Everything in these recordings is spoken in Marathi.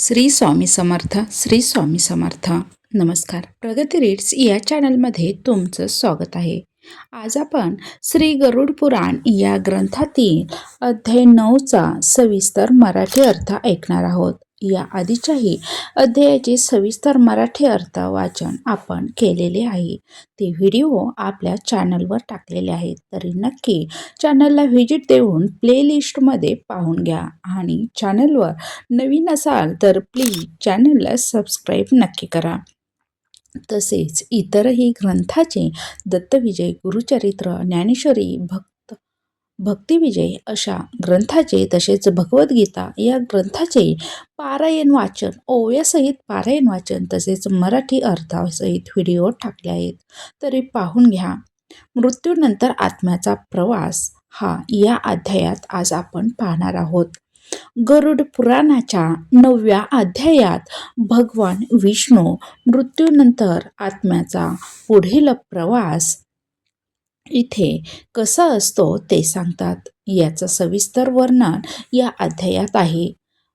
श्री स्वामी समर्थ श्री स्वामी समर्थ. नमस्कार. प्रगती रीड्स या चॅनलमध्ये तुमचं स्वागत आहे. आज आपण श्री गरुड पुराण या ग्रंथातील अध्याय नऊचा सविस्तर मराठी अर्थ ऐकणार आहोत. या आधीच्याही अध्यायाचे सविस्तर मराठी अर्थ वाचन आपण केलेले आहे. ते व्हिडिओ आपल्या चॅनलवर टाकलेले आहेत. तरी नक्की चॅनलला व्हिजिट देऊन प्लेलिस्टमध्ये पाहून घ्या. आणि चॅनलवर नवीन असाल तर प्लीज चॅनलला सबस्क्राईब नक्की करा. तसेच इतरही ग्रंथाचे दत्तविजय गुरुचरित्र ज्ञानेश्वरी भक्त भक्तिविजय अशा ग्रंथाचे तसेच भगवद्गीता या ग्रंथाचे पारायण वाचन ओव्यासहित पारायण वाचन तसेच मराठी अर्थासहित व्हिडिओ टाकले आहेत. तरी पाहून घ्या. मृत्यूनंतर आत्म्याचा प्रवास हा या अध्यायात आज आपण पाहणार आहोत. गरुड पुराणाच्या नवव्या अध्यायात भगवान विष्णू मृत्यूनंतर आत्म्याचा पुढील प्रवास इथे कसा असतो ते सांगतात. याचं सविस्तर वर्णन या अध्यायात आहे.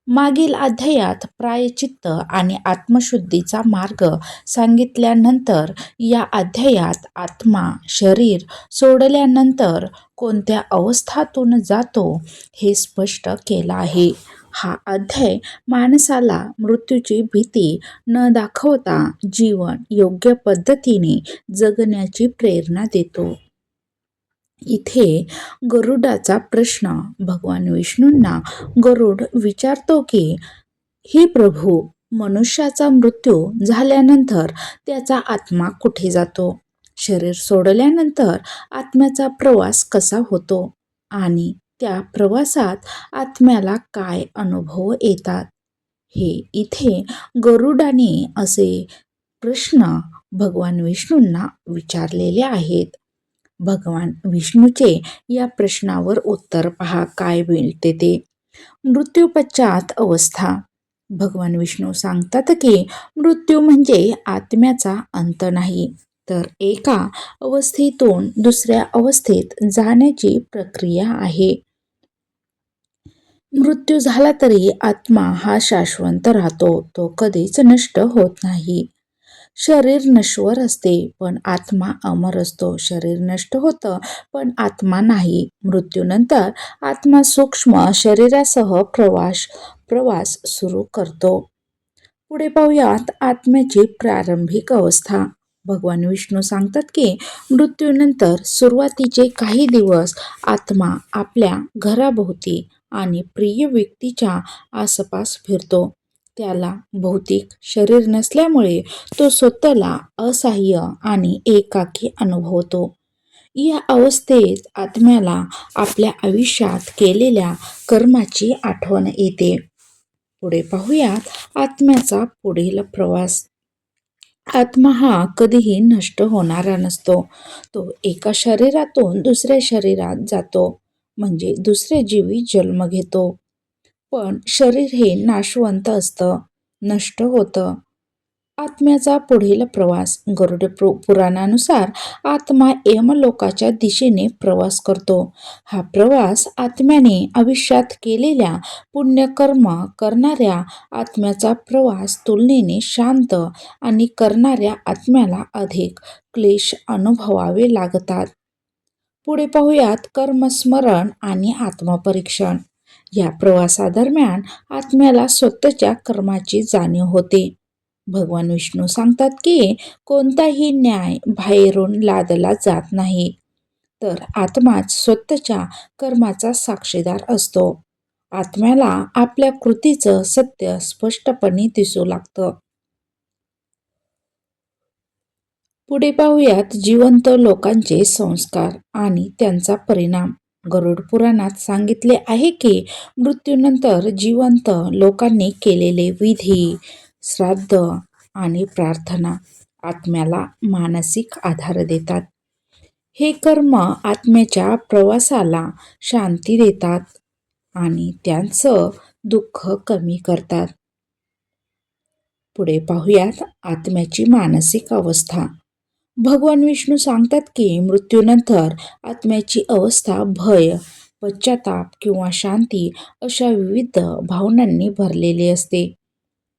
मागील अध्यायात प्रायचित्त आणि आत्मशुद्धीचा मार्ग सांगितल्यानंतर या अध्यायात आत्मा शरीर सोडल्यानंतर कोणत्या अवस्थातून जातो हे स्पष्ट केलं आहे. हा अध्याय माणसाला मृत्यूची भीती न दाखवता जीवन योग्य पद्धतीने जगण्याची प्रेरणा देतो. इथे गरुडाचा प्रश्न. भगवान विष्णूंना गरुड विचारतो की हे प्रभू मनुष्याचा मृत्यू झाल्यानंतर त्याचा आत्मा कुठे जातो? शरीर सोडल्यानंतर आत्म्याचा प्रवास कसा होतो? आणि त्या प्रवासात आत्म्याला काय अनुभव येतात? हे इथे गरुडाने असे प्रश्न भगवान विष्णूंना विचारलेले आहेत. भगवान विष्णूचे या प्रश्नावर उत्तर पहा. काय मिळते ते मृत्यूपश्चात अवस्था. भगवान विष्णू सांगतात की मृत्यू म्हणजे आत्म्याचा अंत नाही. तर एका अवस्थेतून दुसऱ्या अवस्थेत जाण्याची प्रक्रिया आहे. मृत्यू झाला तरी आत्मा हा शाश्वत राहतो. तो कधीच नष्ट होत नाही. शरीर नश्वर असते पण आत्मा अमर असतो. शरीर नष्ट होतं पण आत्मा नाही. मृत्यूनंतर आत्मा सूक्ष्म शरीरासह प्रवास प्रवास सुरू करतो. पुढे पाहूयात आत्म्याची प्रारंभिक अवस्था. भगवान विष्णू सांगतात की मृत्यूनंतर सुरुवातीचे काही दिवस आत्मा आपल्या घराभोवती आणि प्रिय व्यक्तीच्या आसपास फिरतो. त्याला भौतिक शरीर नसल्यामुळे तो स्वतःला असहाय्य आणि एकाकी अनुभवतो. या अवस्थेत आत्म्याला आपल्या आयुष्यात केलेल्या कर्माची आठवण येते. पुढे पाहूयात आत्म्याचा पुढील प्रवास. आत्मा हा कधीही नष्ट होणारा नसतो. तो एका शरीरातून दुसऱ्या शरीरात जातो. म्हणजे दुसरे जीवी जन्म घेतो. पण शरीर हे नाशवंत असतं नष्ट होतं. आत्म्याचा पुढील प्रवास गरुड पुराणानुसार आत्मा यमलोकाच्या दिशेने प्रवास करतो. हा प्रवास आत्म्याने आयुष्यात केलेल्या पुण्यकर्म करणाऱ्या आत्म्याचा प्रवास तुलनेने शांत आणि करणाऱ्या आत्म्याला अधिक क्लेश अनुभवावे लागतात. पुढे पाहूयात कर्मस्मरण आणि आत्मपरीक्षण. या प्रवासादरम्यान आत्म्याला स्वतःच्या कर्माची जाणीव होते. भगवान विष्णू सांगतात की कोणताही न्याय बाहेरून लादला जात नाही. तर आत्माच स्वतःच्या कर्माचा साक्षीदार असतो. आत्म्याला आपल्या कृतीचं सत्य स्पष्टपणे दिसू लागतं. पुढे पाहूयात जिवंत लोकांचे संस्कार आणि त्यांचा परिणाम. गरुड पुराणात सांगितले आहे की मृत्यूनंतर जिवंत लोकांनी केलेले विधी श्राद्ध आणि प्रार्थना आत्म्याला मानसिक आधार देतात. हे कर्म आत्म्याच्या प्रवासाला शांती देतात आणि त्यांचं दुःख कमी करतात. पुढे पाहूयात आत्म्याची मानसिक अवस्था. भगवान विष्णू सांगतात की मृत्यूनंतर आत्म्याची अवस्था भय पश्चाताप किंवा शांती अशा विविध भावनांनी भरलेली असते.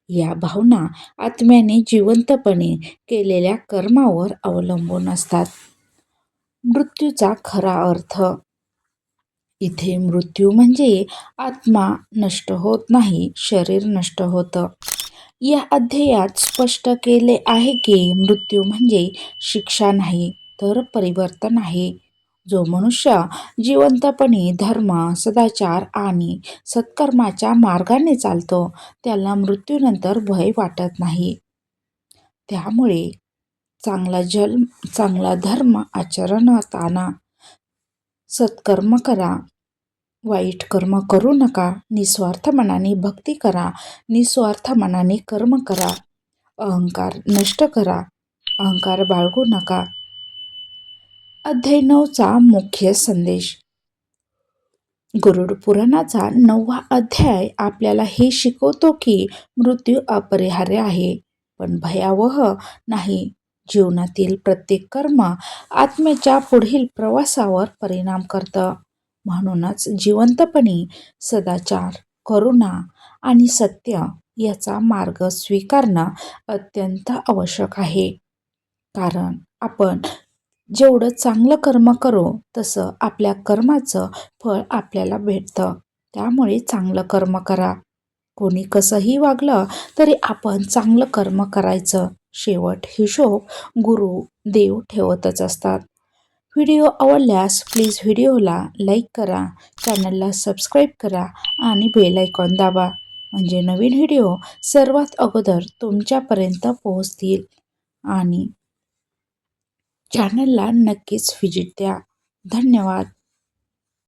या भावना आत्म्याने जिवंतपणे केलेल्या कर्मावर अवलंबून असतात. मृत्यूचा खरा अर्थ. इथे मृत्यू म्हणजे आत्मा नष्ट होत नाही शरीर नष्ट होतं. या अध्यायात स्पष्ट केले आहे की मृत्यू म्हणजे शिक्षा नाही तर परिवर्तन आहे. जो मनुष्य जिवंतपणे धर्म सदाचार आणि सत्कर्माच्या मार्गाने चालतो त्याला मृत्यूनंतर भय वाटत नाही. त्यामुळे चांगला जन्म चांगला धर्म आचरण असताना सत्कर्म करा वाईट कर्म करू नका. निस्वार्थ मनाने भक्ती करा. निस्वार्थ मनाने कर्म करा. अहंकार नष्ट करा. अहंकार बाळगू नका. अध्याय नऊचा मुख्य संदेश. गरुड पुराणाचा नववा अध्याय आपल्याला हे शिकवतो की मृत्यू अपरिहार्य आहे पण भयावह नाही. जीवनातील प्रत्येक कर्म आत्म्याच्या पुढील प्रवासावर परिणाम करतं. म्हणूनच जिवंतपणी सदाचार करुणा आणि सत्य याचा मार्ग स्वीकारणं अत्यंत आवश्यक आहे. कारण आपण जेवढं चांगलं कर्म करू तसं आपल्या कर्माचं फळ आपल्याला भेटतं. त्यामुळे चांगलं कर्म करा. कोणी कसंही वागलं तरी आपण चांगलं कर्म करायचं. शेवट हिशोब गुरु देव ठेवतच असतात. व्हिडिओ आवडल्यास प्लीज व्हिडिओला लाईक करा चॅनलला सबस्क्राईब करा आणि बेल आयकॉन दाबा म्हणजे नवीन व्हिडिओ सर्वात अगोदर तुमच्यापर्यंत पोहोचतील. आणि चॅनलला नक्कीच व्हिजिट द्या. धन्यवाद.